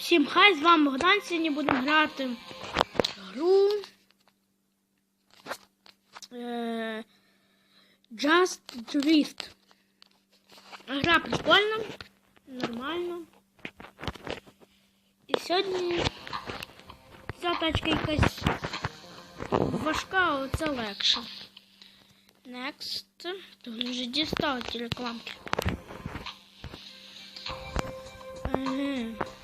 Всім хай, з вами Богдан. Сьогодні будемо грати гру е, Just Drift. Гра прикольна, нормально. І сьогодні ця тачка якась важка, а оце легше. Next. Тут вже дістав ті рекламки. Ага.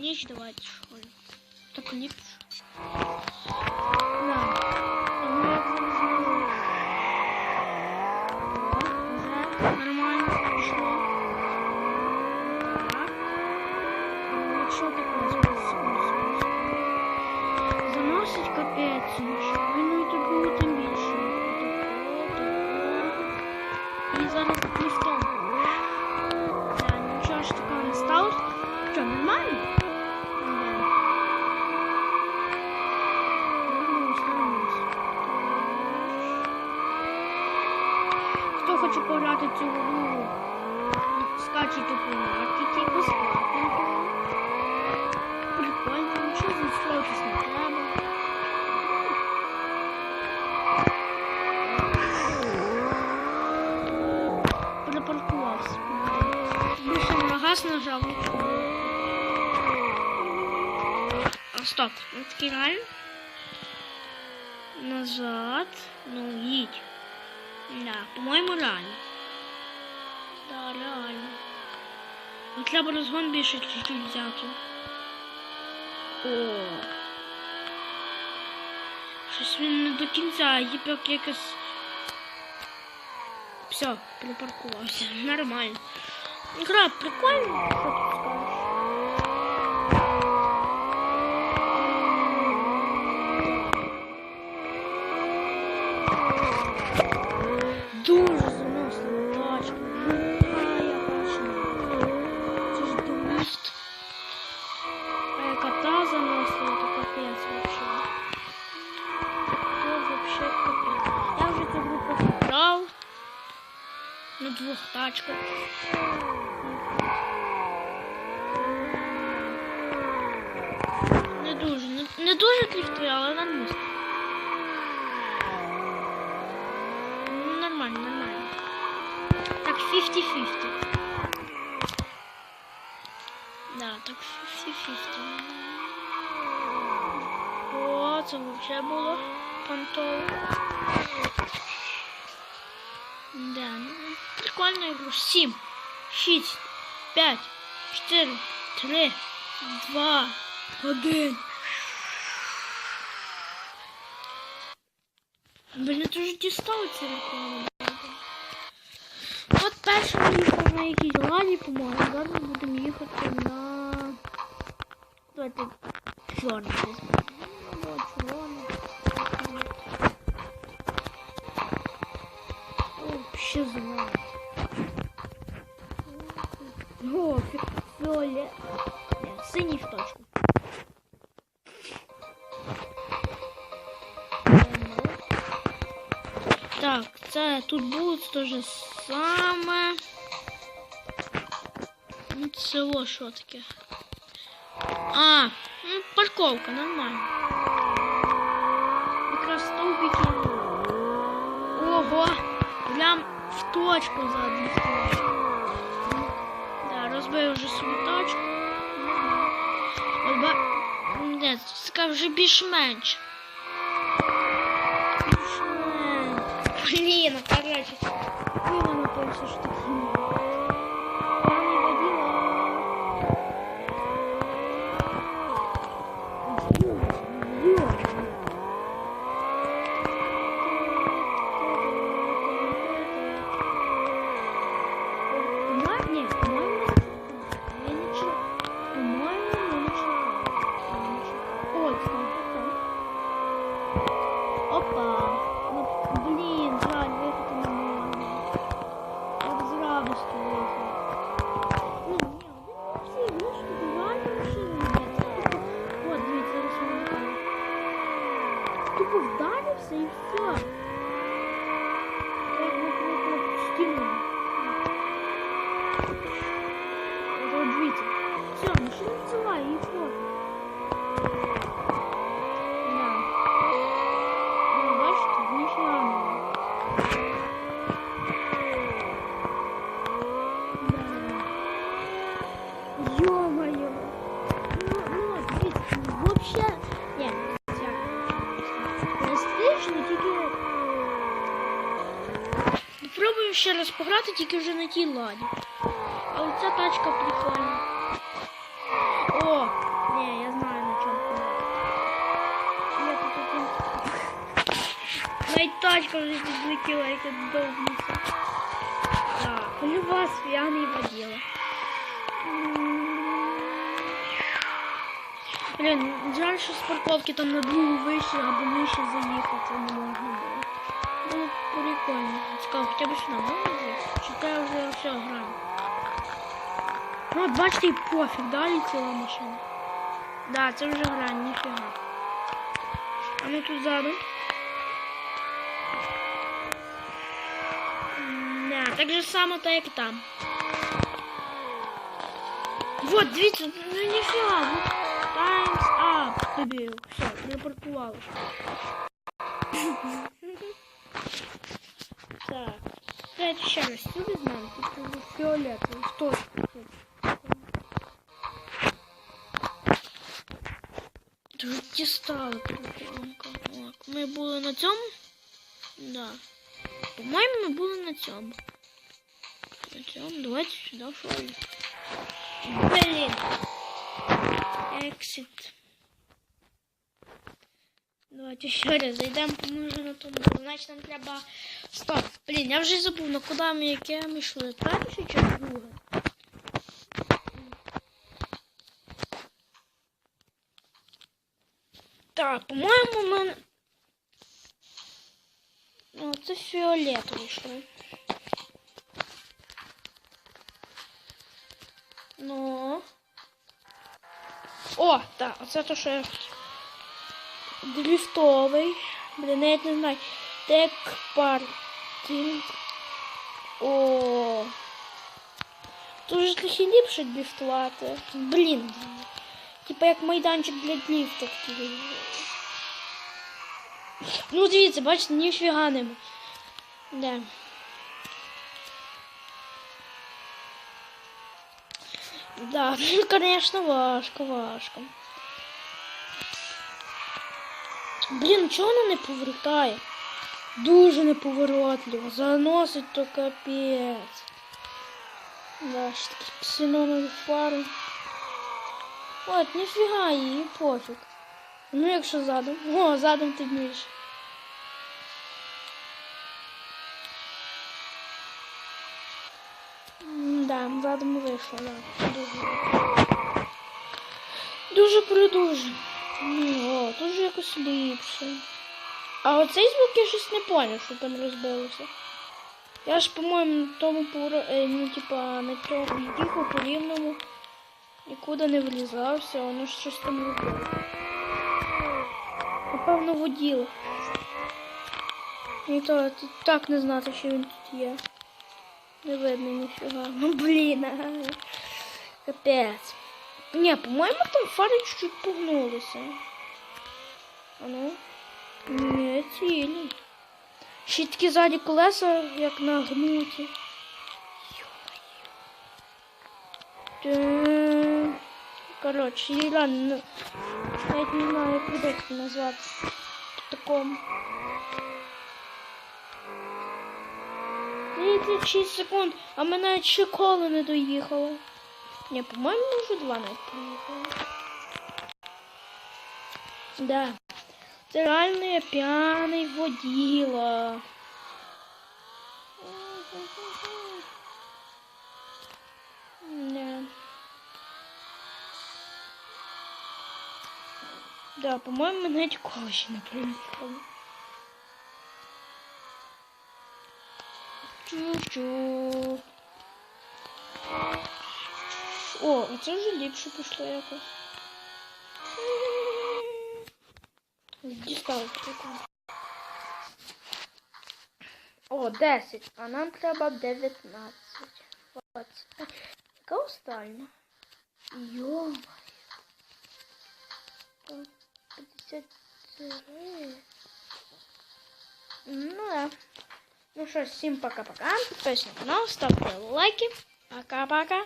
Підніч давайте що ли. Так ліпше. Да. хоче пограти в цю гру, скачайте по маркеті, безплатно. Прикольно, нічого застроїтись не треба. Припаркувався. Більше на газ нажав. А, стоп, ну такий реально. Назад. Ну, їдь. Треба розгон більше чуть-чуть взяти. О. Щось він до кінця, їбак якось. Все, припаркувався. Нормально. Гра прикольна, що тут скажеш? Дуже на двох тачках. Не дуже, не, не дуже дрифтує, але. Ну, Нормально, нормально. Так, 50-50. Да, так 50-50. О, це взагалі було понтово. прикольно игру. 7, 6, 5, 4, 3, 2, 1. Блін, це вже дістали ці реклами. От перше ми їхали на якійсь ладі, по-моєму. Зараз ми будемо їхати на... Давайте чорний візьмемо. Ну, червоний. О, ще зелений. О, фі- фіолет. Ні, синій в точку. Так, це тут буде те же саме. Ну, це о, що таке? А, ну, парковка, нормально. Якраз стовпики. Ого, прям в точку задрифтував. Ні, скажи більш-менш. Більш-менш. Блін, короче. Пиво напився, що таке. Да. Ну. Ё-моё. Ну, ну, вообще, ні, стрічно, тільки Попробуємо ще раз пограти, тільки вже на тій ладі. А тачка прикольна. О! Ні, я знаю на чому. Я тут один. Навіть тачка вже підлетіла, як я. Так, у вас п'яний воділа. Блін, жаль, що з парковки там на другу вище або нижче заїхати не можна було. Б прикольно. Цікаво, хоча б сюди можна зайти? Чи це вже все граю? Ну, бачите, і пофіг, да, летіла машина. Да, це вже грань, ніфіга. А ну тут ззаду. Не, так же само, так як там. Вот, дивіться, ну ніфіга, ну, times up, дебіл. Все, припаркували. Так. Давайте ще раз сюди з нами. Тут фіолетовий. Хто? Тут? Дістали. Ми були на цьому? Да. По-моєму, ми були на цьому. На цьому. Давайте сюди що ли. Блін. Exit. Давайте ще раз зайдемо, може на тому. Значить нам треба. Стоп, блін, я вже забув, на куди ми яке ми йшли. Перше чи друге? Так, по-моєму, ми. О, це фіолетовий йшли. Ну. О, так, оце то, що я. Дрифтовий. Блін, навіть не знаю. Тек паркінг. О. Дуже трохи ліпше дрифтувати. Блін. Типа як майданчик для дрифту такий. Ну, дивіться, бачите, ніфіга нема. Да. Да, ну, конечно, важко, важко. Блін, чого воно не повертає? Дуже неповоротливо. Заносить то капець. Да, ще такі ксенонові фари. От, ніфіга її, пофіг. Ну, якщо задом. О, задом темніше. Да, задом вийшло, да. Дуже. Дуже придуже. О, тут же якось ліпше. А оцей звук я щось не поняв, що там розбилося. Я ж, по-моєму, на тому повро... е, ну, типа, на цьому їхав по рівному, нікуди не влізався, воно щось там робило. Напевно, воділо. І то так не знати, що він тут є. Не видно ніфіга. Ну блін. ага. Капець. Ні, по-моєму, там фари чуть-чуть погнулися. А ну. Не цілі. Ще такі ззаді колеса, як нагнуті. Та- Коротше, і реально, навіть не знаю, як видати назвати в такому. 36 секунд, а ми навіть ще коло не доїхали. Ні, по-моєму, вже два навіть проїхали. Да. Це реально я п'яний воділа. Да. Да, ми навіть коло ще не проїхали. Чу-чу. О, це вже ліпше пішло якось. Дістав прикольно. О, 10, а нам треба 19. 20. Яка остання? Йо 53. Ну да. Ну что, всем пока-пока. Подписывайтесь на канал, ставьте лайки. Пока-пока.